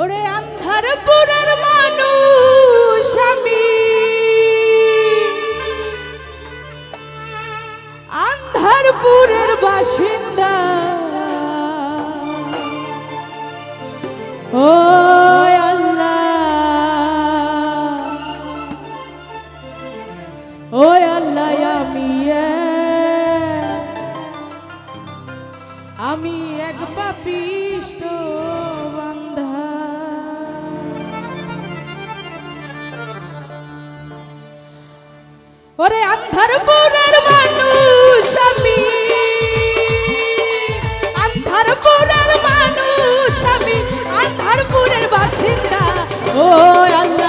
ওরে আন্ধার পুরার মানুষ আমি। আন্ধারপুরের বাসিন্দা। ও আমি এক পাপিষ্ট ওরে আন্ধার আন্ধারপুরের মানুষ আমি। আন্ধারপুরের মানুষ আমি আন্ধারপুরের বাসিন্দা। ও আল্লাহ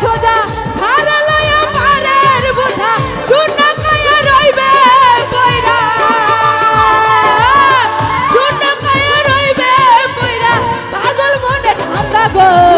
সোজা হারালয়া পারের বোঝা চূর্ণা খায়া রইবে বৈরা চূর্ণা খায়া রইবে বৈরা পাগল মনে ঠান্ডা গো।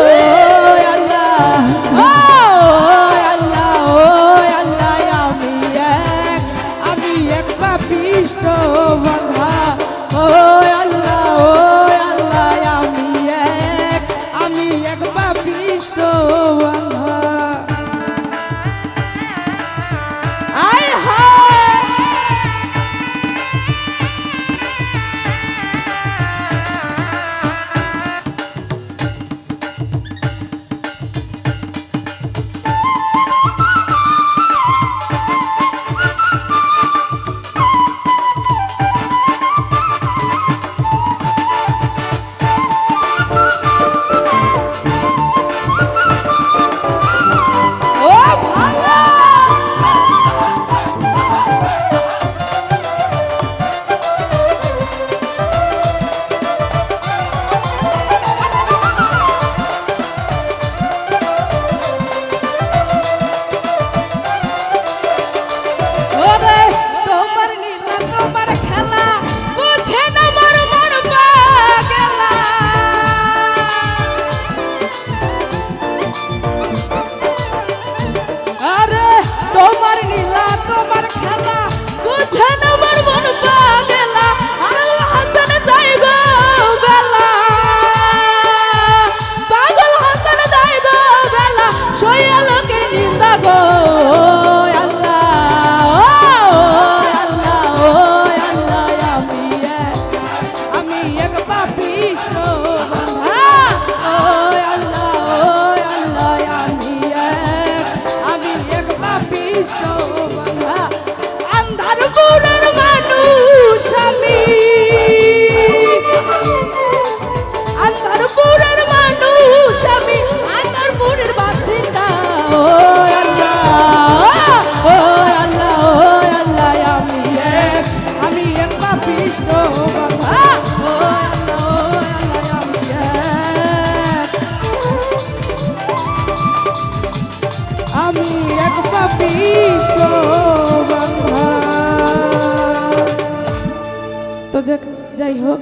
যাই হোক